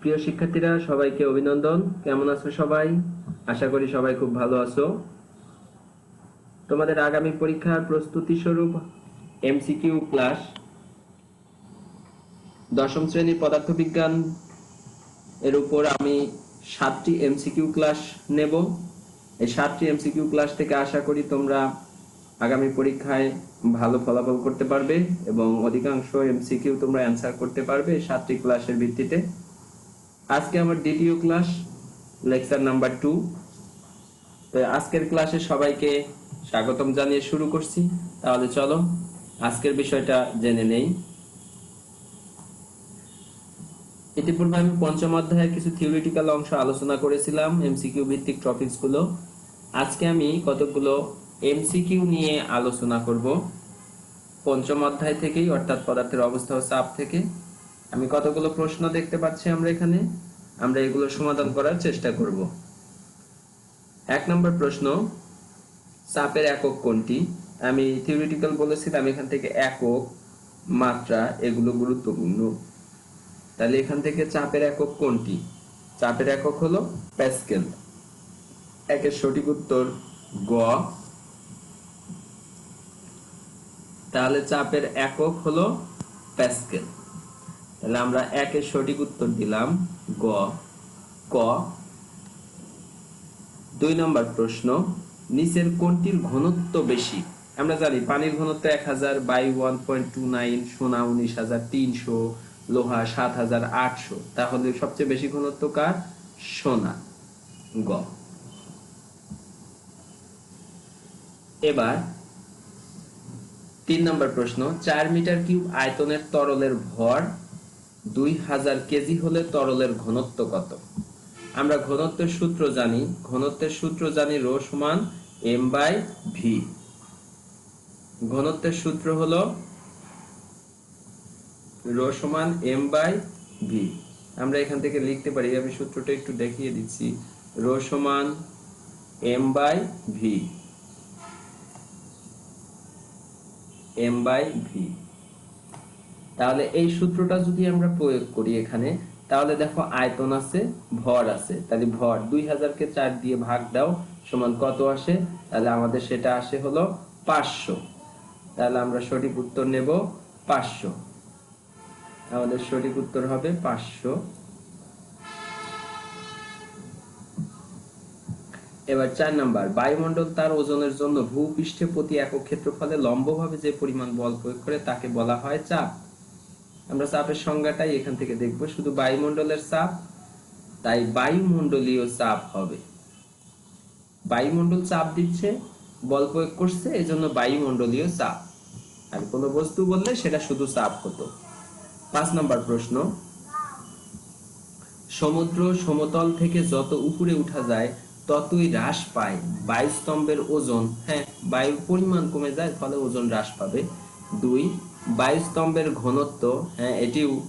প্রিয় শিক্ষার্থীরা, সবাইকে অভিনন্দন। কেমন আছো সবাই? আশা করি সবাই খুব ভালো আছো। তোমাদের আগামী পরীক্ষার প্রস্তুতি স্বরূপ এমসিকিউ ক্লাস দশম শ্রেণির পদার্থবিজ্ঞান এর উপর আমি সাতটি এমসিকিউ ক্লাস নেব। এই সাতটি এমসিকিউ ক্লাস থেকে আশা করি তোমরা আগামী পরীক্ষায় ভালো ফলাফল করতে পারবে এবং অধিকাংশ এমসিকিউ তোমরা অ্যান্সার করতে পারবে সাতটি ক্লাসের ভিত্তিতে। আজকে আমার দ্বিতীয় ক্লাস লেকচার নাম্বার টু তো আজকের ক্লাসে সবাইকে স্বাগতম জানিয়ে শুরু করছি। তাহলে চলো, আজকের বিষয়টা জেনে নেই। ইতিপূর্বে আমি পঞ্চম অধ্যায়ের কিছু থিওরিটিক্যাল অংশ আলোচনা করেছিলাম এমসিকিউ ভিত্তিক টপিকসগুলো। আজকে আমি কতগুলো এমসিকিউ নিয়ে আলোচনা করব। পঞ্চম অধ্যায় থেকেই, অর্থাৎ পদার্থের অবস্থা ও চাপ থেকে। আমি কতগুলো প্রশ্ন দেখতে পাচ্ছি আমরা এখানে? আমরা এগুলো সমাধান করার চেষ্টা করব। এক নম্বর প্রশ্ন, চাপের একক কোনটি? আমি থিওরিটিক্যাল বলেছিলাম এখান থেকে একক মাত্রা, এগুলো গুরুত্বপূর্ণ। তাহলে এখান থেকে চাপের একক কোনটি? চাপের একক হলো প্যাসকেল। একের সঠিক উত্তর গ। তাহলে চাপের একক হলো প্যাসকেল। তাহলে আমরা একের সঠিক উত্তর দিলাম গ। ক, দুই নম্বর প্রশ্ন, নিচের কোনটির ঘনত্ব বেশি? আমরা জানি পানির ঘনত্ব এক হাজার বায়ু ওয়ান পয়েন্ট টু নাইন, সোনা উনিশ হাজার তিনশো, লোহা সাত হাজার আটশো। তাহলে সবচেয়ে বেশি ঘনত্ব কার? সোনা। গ। এবার তিন নম্বর প্রশ্ন, চার মিটার কিউব আয়তনের তরলের ভর দুই হাজার কেজি হলে তরলের ঘনত্ব কত? আমরা ঘনত্বের সূত্র জানি। ঘনত্বের সূত্র জানি রো সমান এম বাই ভি ঘনত্বের সূত্র হল রো সমান এম বাই ভি আমরা এখান থেকে লিখতে পারি, আমি সূত্রটা একটু দেখিয়ে দিচ্ছি। রো সমান M by V M by V তাহলে এই সূত্রটা যদি আমরা প্রয়োগ করি এখানে, তাহলে দেখো আয়তন আছে, ভর আছে। তাহলে ভর দুই হাজারকে চার দিয়ে ভাগ দাও, সমান কত আসে? তাহলে আমাদের সেটা আসে হলো পাঁচশো। তাহলে আমরা সঠিক উত্তর নেব পাঁচশো। আমাদের সঠিক উত্তর হবে পাঁচশো। এবার চার নাম্বার, বায়ুমণ্ডল তার ওজনের জন্য ভূপৃষ্ঠে প্রতি একক ক্ষেত্রফলে লম্বভাবে যে পরিমাণ বল প্রয়োগ করে তাকে বলা হয় চাপ। আমরা চাপের সংজ্ঞাটাই এখান থেকে দেখব। শুধু বায়ুমণ্ডলের চাপ তাই বায়ুমণ্ডলীয় চাপ হবে। বায়ুমণ্ডল চাপ দিচ্ছে, বল প্রয়োগ করছে, এজন্য বায়ুমণ্ডলীয় চাপ আর কোন বস্তু বললে সেটা শুধু চাপ হতো। পাঁচ নম্বর প্রশ্ন। সমুদ্র সমতল থেকে যত উপরে উঠা যায়, ততই হ্রাস পায়। বায়ু স্তম্ভের ওজন হ্যাঁ বায়ুর পরিমাণ কমে যায়, ফলে ওজন হ্রাস পাবে। দুই বায়ু স্তম্ভের ঘনত্ব হ্যাঁ এটিও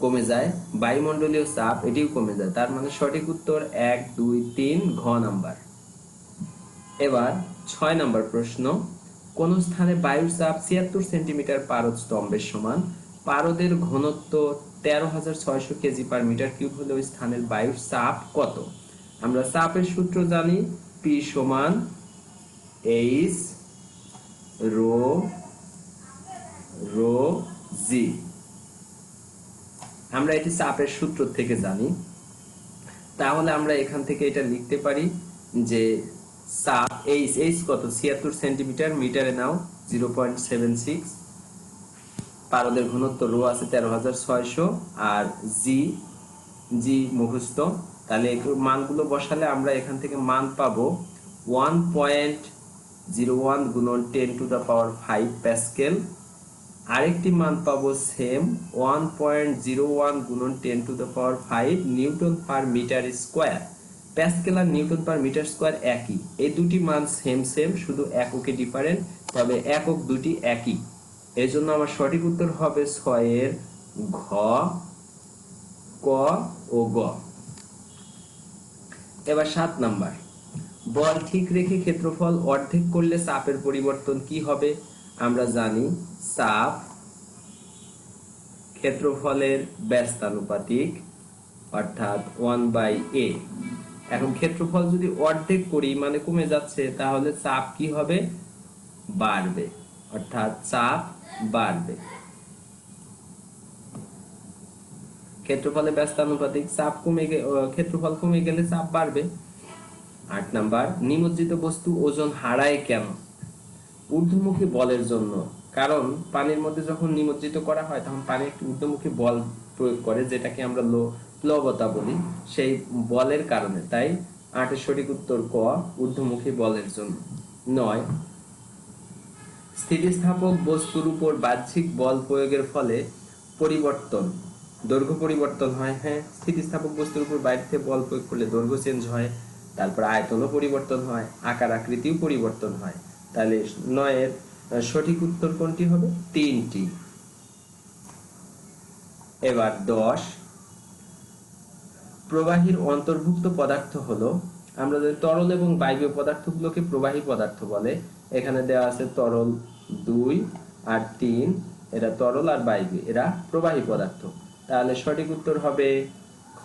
কমে যায়। বায়ুমণ্ডলীয় চাপ, এটিও কমে যায়। তার মানে সঠিক উত্তর এক, দুই, তিন, ঘ নাম্বার। এবার ছয় নাম্বার প্রশ্ন। কোন স্থানে বায়ুর চাপ ছিয়াত্তর সেন্টিমিটার পারদ স্তম্ভের সমান? পারদের ঘনত্ব তেরো হাজার ছয়শো কেজি পার মিটার কিউব হলে ওই স্থানের বায়ুর চাপ কত? আমরা চাপের সূত্র জানি, পি সমান এইচ রো রো জি। আমরা এটি চাপের সূত্র থেকে জানি। তাহলে আমরা এখান থেকে এটা লিখতে পারি যে চাপ এইচ এইচ কত? ছিয়াত্তর সেন্টিমিটার, মিটারে নাও, জিরো পয়েন্ট সেভেন সিক্স। পারদের ঘনত্ব রো আছে তেরো হাজার ছয়শো আর জি জি মুখস্থ। তাহলে মানগুলো বসালে আমরা এখান থেকে মান পাবো ওয়ান পয়েন্ট জিরো ওয়ান গুণন ten to the power five pascal. আরেকটি মান পাবো same one point zero one গুণন ten to the power five newton per metre square pascal R newton per metre square একই। এই দুটি মান সেম সেম শুধু এককে ডিফারেন্ট তবে একক দুটি একই। এই জন্য আমার সঠিক উত্তর হবে ছয়ের ঘ, ক ও গ। এবার সাত নাম্বার। বল ঠিক রেখে ক্ষেত্রফল অর্ধেক করলে চাপের পরিবর্তন কি হবে? আমরা জানি চাপ ক্ষেত্রফলের ব্যস্তানুপাতিক, অর্থাৎ ওয়ান বাই এ এখন ক্ষেত্রফল যদি অর্ধেক করি মানে কমে যাচ্ছে, তাহলে চাপ কি হবে? বাড়বে। অর্থাৎ চাপ বাড়বে। ক্ষেত্রফলে ব্যস্তানুপাতিক, চাপ কমে ক্ষেত্রফল কমে গেলে চাপ বাড়বে। আট নাম্বার, নিমজ্জিত বস্তু ওজন হারায় কেন? ঊর্ধ্বমুখী বলের জন্য। কারণ পানির মধ্যে যখন নিমজ্জিত করা হয়, তখন পানি একটি ঊর্ধ্বমুখী বল প্রয়োগ করে, যেটাকে আমরা প্লবতা বলি। সেই বলের কারণে। তাই আটের সঠিক উত্তর ক, ঊর্ধ্বমুখী বলের জন্য। নয়, স্থিতিস্থাপক বস্তুর উপর বাহ্যিক বল প্রয়োগের ফলে পরিবর্তন, দৈর্ঘ্য পরিবর্তন হয়। হ্যাঁ স্থিতিস্থাপক বস্তুর উপর বাইরে থেকে বল প্রয়োগ করলে দৈর্ঘ্য চেঞ্জ হয়, তারপর আয়তনও পরিবর্তন হয়, আকার আকৃতিও পরিবর্তন হয়। তাহলে নয়ের সঠিক উত্তর কোনটি হবে? তিনটি। এবার দশ। প্রবাহীর অন্তর্ভুক্ত পদার্থ হলো, আমরা যদি তরল এবং বায়বীয় পদার্থগুলোকে প্রবাহী পদার্থ বলে, এখানে দেওয়া আছে তরল দুই আর তিন, এরা তরল আর বায়বীয়, এরা প্রবাহী পদার্থ। তাহলে সঠিক উত্তর হবে খ।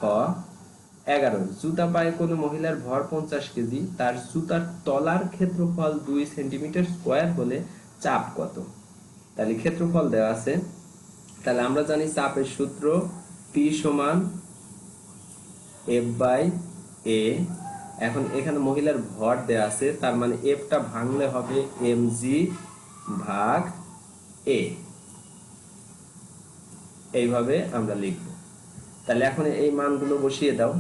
এগারো, জুতা পায়ে কোনো মহিলার ভর পঞ্চাশ কেজি, তার জুতার তলার ক্ষেত্রফল দুই সেন্টিমিটার স্কোয়ার হলে চাপ কত? তাহলে ক্ষেত্রফল দেওয়া আছে, তাহলে আমরা জানি চাপের সূত্র পি সমান এফ বাই এ এখন এখানে মহিলার ভর দেওয়া আছে, তার মানে এফটা ভাঙলে হবে এম জি ভাগ এ এইভাবে আমরা লিখব। তাহলে এখন এই মানগুলো বসিয়ে দাও।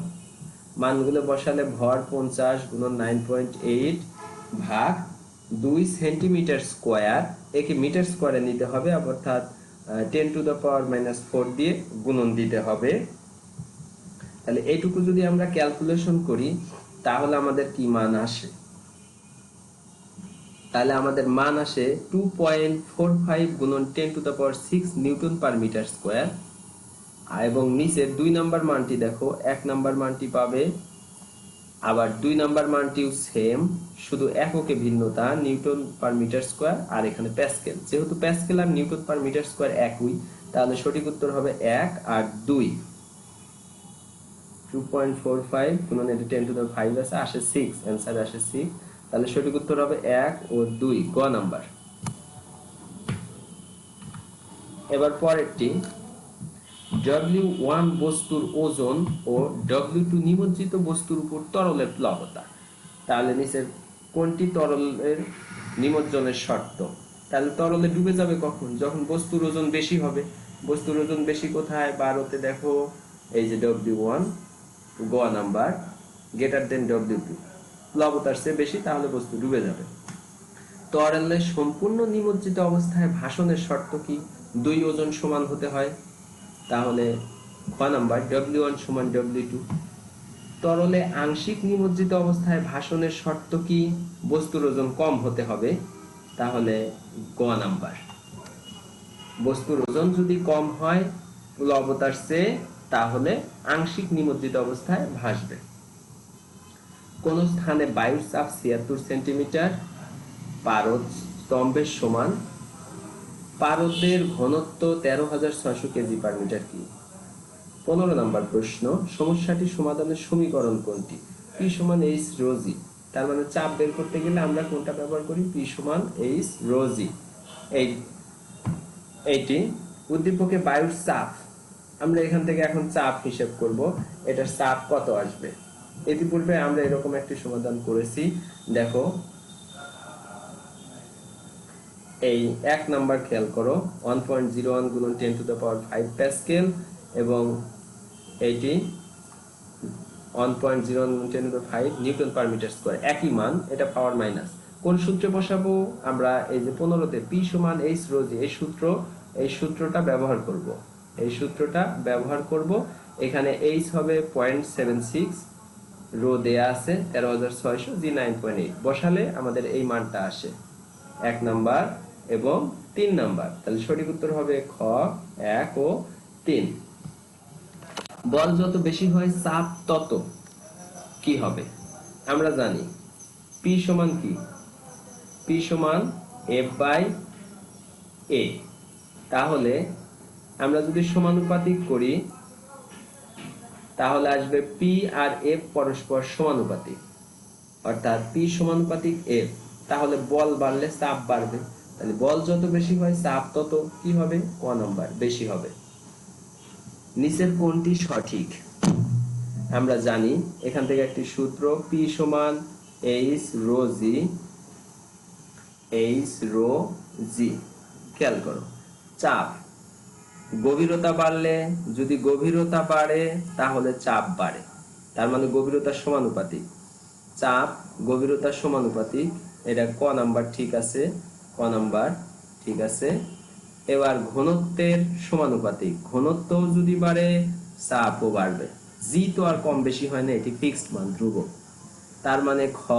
মানগুলো বসালে ভর পঞ্চাশ গুণন নাইন পয়েন্ট এইট ভাগ দুই সেন্টিমিটার স্কোয়ার একে মিটার স্কোয়ারে নিতে হবে, অর্থাৎ ten to the power minus four দিয়ে গুণন দিতে হবে। তাহলে এইটুকু যদি আমরা ক্যালকুলেশন করি, তাহলে আমাদের কি মান আসে? তাহলে আমাদের মান আসে টু পয়েন্ট ফোর ফাইভ গুণন ten to the power six newton per metre square এবং নিচের দুই নাম্বার মানটি দেখো, এক নাম্বার মানটি পাবে, আবার দুই নাম্বার মানটিও সেম শুধু এককে ভিন্নতা, নিউটন পার মিটার স্কোয়ার আর এখানে প্যাসকেল যেহেতু প্যাসকেল আর নিউটন পার মিটার স্কোয়ার একই, তাহলে সঠিক উত্তর হবে এক আর দুই। Two point four five ten to five আছে, আসে সিক্স আসে সিক্স তাহলে সঠিক উত্তর হবে এক ও দুই, গ নাম্বার। এবার পরেরটি ডব্লিউ ওয়ান বস্তুর ওজন ও ডব্লিউ টু নিমজ্জিত বস্তুর উপর তরলের প্লবতা। তাহলে নিচের কোনটি তরলের নিমজ্জনের শর্ত? তাহলে তরলে ডুবে যাবে কখন? যখন বস্তুর ওজন বেশি হবে। বস্তুর ওজন বেশি কোথায়? বারোতে দেখো, এই যে ডব্লিউ ওয়ান গ number greater than W two প্লবতার চেয়ে বেশি, তাহলে বস্তু ডুবে যাবে। তরলে সম্পূর্ণ নিমজ্জিত অবস্থায় ভাষণের শর্ত কি? দুই ওজন সমান হতে হয়। তাহলে খ নাম্বার? ডব্লিউ ওয়ান সমান ডব্লিউ টু তরলে আংশিক নিমজ্জিত অবস্থায় ভাষণের শর্ত কি? বস্তুর ওজন কম হতে হবে। তাহলে গ নাম্বার। বস্তুর ওজন যদি কম হয় প্লবতার চেয়ে তাহলে আংশিক নিমজ্জিত অবস্থায় ভাসবে। কোন স্থানে বায়ুর চাপ ছিয়াত্তর সেন্টিমিটার, পারদ স্তম্ভের সমান পারদের ঘনত্ব তেরো হাজার ছয়শো কেজি পার মিটার কি পনেরো নম্বর প্রশ্ন সমস্যাটি সমাধানের সমীকরণ কোনটি? পি সমান এইচ রোজি তার মানে চাপ বের করতে গেলে আমরা কোনটা ব্যবহার করি? পি সমান এইচ রোজি এই, এইটি উদ্দীপকে বায়ুর চাপ। আমরা এখান থেকে এখন চাপ হিসেব করব, এটার চাপ কত আসবে? ইতিপূর্বে আমরা এরকম একটি সমাধান করেছি। দেখো এই এক নাম্বার খেয়াল করো ওয়ান পয়েন্ট জিরো ওয়ান গুণন ten to the power five pascal এবং এইটি one point zero one ten to the five newton per metre square একই মান, এটা পাওয়ার মাইনাস কোন সূত্রে বসাবো? আমরা এই যে পনেরোতে পি সমান এইচ রোজি এই সূত্র, এই সূত্রটা ব্যবহার করব। এই সূত্রটা ব্যবহার করব। এখানে এইচ হবে পয়েন্ট সেভেন সিক্স রো দেয়া আছে, তেরো হাজার ছয়শো জি নাইন পয়েন্ট এইট বসালে আমাদের এই মানটা আসে। এক নাম্বার এবং তিন নাম্বার। তাহলে সঠিক উত্তর হবে খ, এক ও তিন। বল যত বেশি হয়, চাপ তত কি হবে? আমরা জানি। পি সমান কি? পি সমান এফ বাই এ। তাহলে আমরা যদি সমানুপাতিক করি, তাহলে আসবে পি আর এফ পরস্পর সমানুপাতিক। অর্থাৎ পি সমানুপাতিক এফ তাহলে বল বাড়লে চাপ বাড়বে। তাহলে বল যত বেশি হয়, চাপ তত কি হবে? ক নাম্বার, বেশি হবে। নিচের কোনটি সঠিক। আমরা জানি এখান থেকে একটি সূত্র পি সমান H rho G rho G খেয়াল করো, চাপ। গভীরতা বাড়লে, যদি গভীরতা বাড়ে, তাহলে চাপ বাড়ে। তার মানে গভীরতা সমানুপাতিক। চাপ গভীরতা সমানুপাতিক, এটা ক নাম্বার ঠিক আছে ক নাম্বার, ঠিক আছে? এবার ঘনত্বের সমানুপাতিক। ঘনত্ব যদি বাড়ে, চাপও বাড়বে। জি তো আর কম বেশি হয় না, এটি ফিক্সড মান ধ্রুব তার মানে খ,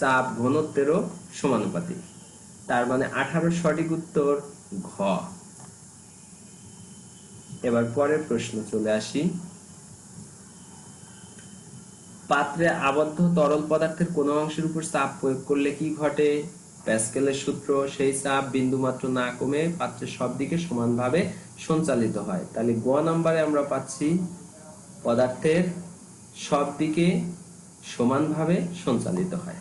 চাপ ঘনত্বেরও সমানুপাতিক। তার মানে আঠারো সঠিক উত্তর, ঘ। এবার পরের প্রশ্ন চলে আসি। পাত্রে আবদ্ধ তরল পদার্থের কোনো অংশের উপর চাপ প্রয়োগ করলে কি ঘটে? প্যাসকেলের সূত্র সেই চাপ বিন্দু মাত্র না কমে পাত্রের সব দিকে সমানভাবে সঞ্চালিত হয়। তাহলে গ নাম্বারে আমরা পাচ্ছি পদার্থের সব দিকে সমানভাবে সঞ্চালিত হয়।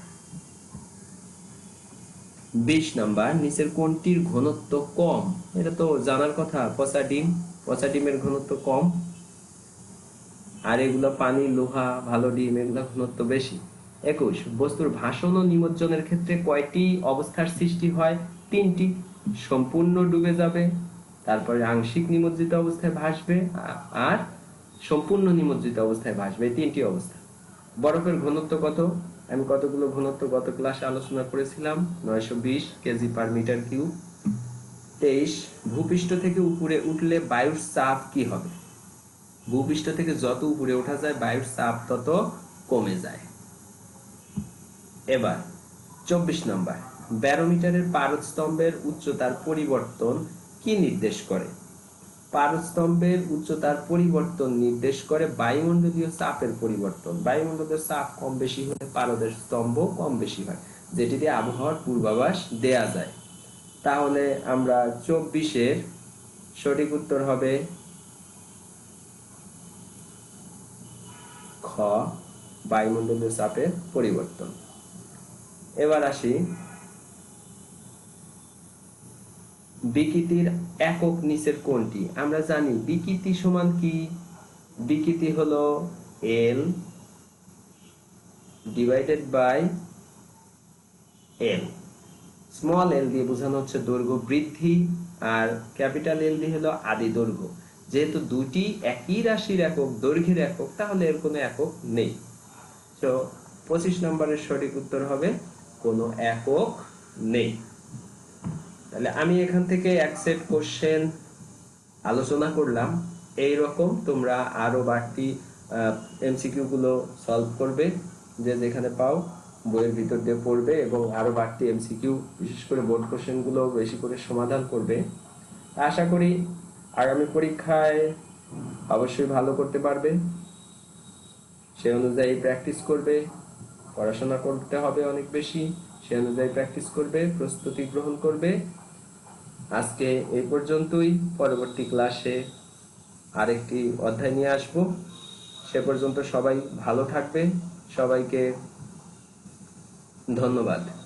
বিশ নাম্বার, নিচের কোনটির ঘনত্ব কম? এটা তো জানার কথা, পচা ডিম। পচা ডিমের ঘনত্ব কম। আর এগুলো পানি, লোহা, ভালো ডিম এগুলো ঘনত্ব বেশি। একুশ, বস্তুর ভাষণ ও নিমজ্জনের ক্ষেত্রে কয়টি অবস্থার সৃষ্টি হয়? তিনটি। সম্পূর্ণ ডুবে যাবে, তারপরে আংশিক নিমজ্জিত অবস্থায় ভাসবে, আর সম্পূর্ণ নিমজ্জিত অবস্থায় ভাসবে। তিনটি অবস্থা। বরফের ঘনত্ব কত? আমি কতগুলো ঘনত্ব গত ক্লাসে আলোচনা করেছিলাম? নয়শো বিশ কেজি পার মিটার কিউব। তেইশ, ভূপৃষ্ঠ থেকে উপরে উঠলে বায়ুর চাপ কি হবে? ভূপৃষ্ঠ থেকে যত উপরে ওঠা যায়, বায়ুর চাপ তত কমে যায়। এবার, চব্বিশ নম্বর, ব্যারোমিটারের পারস্তম্ভের উচ্চতার পরিবর্তন কি নির্দেশ করে? পারস্তম্ভের উচ্চতার পরিবর্তন নির্দেশ করে বায়ুমণ্ডলীয় চাপের পরিবর্তন। বায়ুমণ্ডলীয় চাপ কম বেশি হলে পারদের স্তম্ভ কম বেশি হয়, যেটি দিয়ে আবহাওয়ার পূর্বাভাস দেয়া যায়। তাহলে আমরা চব্বিশের সঠিক উত্তর হবে খ, বায়ুমণ্ডলীয় চাপের পরিবর্তন। এবার আসি। বিকৃতির একক নিচের কোনটি আমরা জানি বিকৃতি সমান কি? বিকৃতি হলো L divided by L small L দিয়ে বোঝানো হচ্ছে দৈর্ঘ্য বৃদ্ধি আর ক্যাপিটাল এল দিয়ে হলো আদি দৈর্ঘ্য। যেহেতু দুটি একই রাশির একক, দৈর্ঘ্যের একক, তাহলে এর কোনো একক নেই। তো পঁচিশ নম্বরের সঠিক উত্তর হবে কোনো একক নেই। তাহলে আমি এখান থেকে এক সেট কোশ্চেন আলোচনা করলাম। এই রকম তোমরা আরও বাড়তি এমসিকিউ গুলো সলভ করবে, যে যেখানে পাও বইয়ের ভিতর দিয়ে পড়বে এবং আরও বাড়তি এমসিকিউ বিশেষ করে বোর্ড কোশ্চেনগুলো বেশি করে সমাধান করবে। আশা করি আগামী পরীক্ষায় অবশ্যই ভালো করতে পারবে। সে অনুযায়ী প্র্যাকটিস করবে। পড়াশোনা করতে হবে অনেক বেশি। সে অনুযায়ী প্র্যাকটিস করবে, প্রস্তুতি গ্রহণ করবে। আজকে এই পর্যন্তই। পরবর্তী ক্লাসে আরেকটি অধ্যায় নিয়ে আসব। সে পর্যন্ত সবাই ভালো থাকবে। সবাইকে ধন্যবাদ।